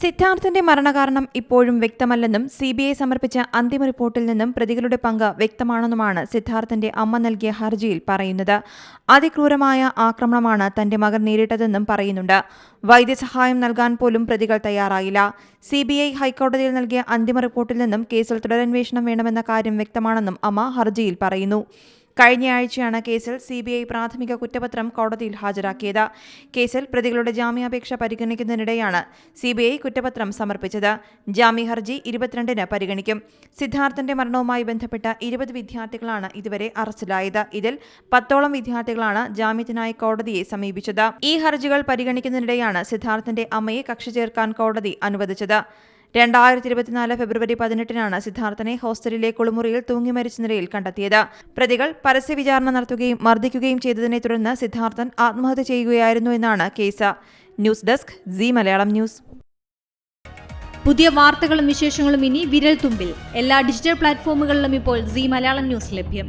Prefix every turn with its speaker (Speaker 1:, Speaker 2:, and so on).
Speaker 1: സിദ്ധാർത്ഥന്റെ മരണകാരണം ഇപ്പോഴും വ്യക്തമല്ലെന്നും C B I സമർപ്പിച്ച അന്തിമ റിപ്പോർട്ടിൽ നിന്നും പ്രതികളുടെ പങ്ക് വ്യക്തമാണെന്നുമാണ് സിദ്ധാർത്ഥന്റെ അമ്മ നൽകിയ ഹർജിയിൽ പറയുന്നത്. അതിക്രൂരമായ ആക്രമണമാണ് തന്റെ മകൻ നേരിട്ടതെന്നും പറയുന്നുണ്ട്. വൈദ്യസഹായം നൽകാൻ പോലും പ്രതികൾ തയ്യാറായില്ല. സി ബി ഐ ഹൈക്കോടതിയിൽ നൽകിയ അന്തിമ റിപ്പോർട്ടിൽ നിന്നും കേസിൽ തുടരന്വേഷണം വേണമെന്ന കാര്യം വ്യക്തമാണെന്നും അമ്മ ഹർജിയിൽ പറയുന്നു. കഴിഞ്ഞയാഴ്ചയാണ് കേസിൽ സി ബി ഐ പ്രാഥമിക കുറ്റപത്രം കോടതിയിൽ ഹാജരാക്കിയത്. കേസിൽ പ്രതികളുടെ ജാമ്യാപേക്ഷ പരിഗണിക്കുന്നതിനിടെയാണ് സി ബി ഐ കുറ്റപത്രം സമർപ്പിച്ചത്. ജാമ്യ ഹർജി ഇരുപത്തിരണ്ടിന് പരിഗണിക്കും. സിദ്ധാർത്ഥന്റെ മരണവുമായി ബന്ധപ്പെട്ട ഇരുപത് വിദ്യാർത്ഥികളാണ് ഇതുവരെ അറസ്റ്റിലായത്. ഇതിൽ പത്തോളം വിദ്യാർത്ഥികളാണ് ജാമ്യത്തിനായി കോടതിയെ സമീപിച്ചത്. ഈ ഹർജികൾ പരിഗണിക്കുന്നതിനിടെയാണ് സിദ്ധാർത്ഥന്റെ അമ്മയെ കക്ഷി ചേർക്കാൻ കോടതി അനുവദിച്ചത്. രണ്ടായിരത്തി ഇരുപത്തിനാല് ഫെബ്രുവരി പതിനെട്ടിനാണ് സിദ്ധാർത്ഥനെ ഹോസ്റ്റലിലെ കുളിമുറിയിൽ തൂങ്ങി മരിച്ച നിലയിൽ കണ്ടെത്തിയത്. പ്രതികൾ പരസ്യ വിചാരണ നടത്തുകയും മർദ്ദിക്കുകയും ചെയ്തതിനെ തുടർന്ന് സിദ്ധാർത്ഥൻ ആത്മഹത്യ ചെയ്യുകയായിരുന്നു എന്നാണ് case. News desk Zee Malayalam news.
Speaker 2: പുതിയ വാർത്തകളും വിശേഷങ്ങളും ഇനി വിരൽ തുമ്പിൽ എല്ലാ ഡിജിറ്റൽ പ്ലാറ്റ്ഫോമുകളിലും ഇപ്പോൾ സി മലയാളം ന്യൂസ് ലഭ്യം.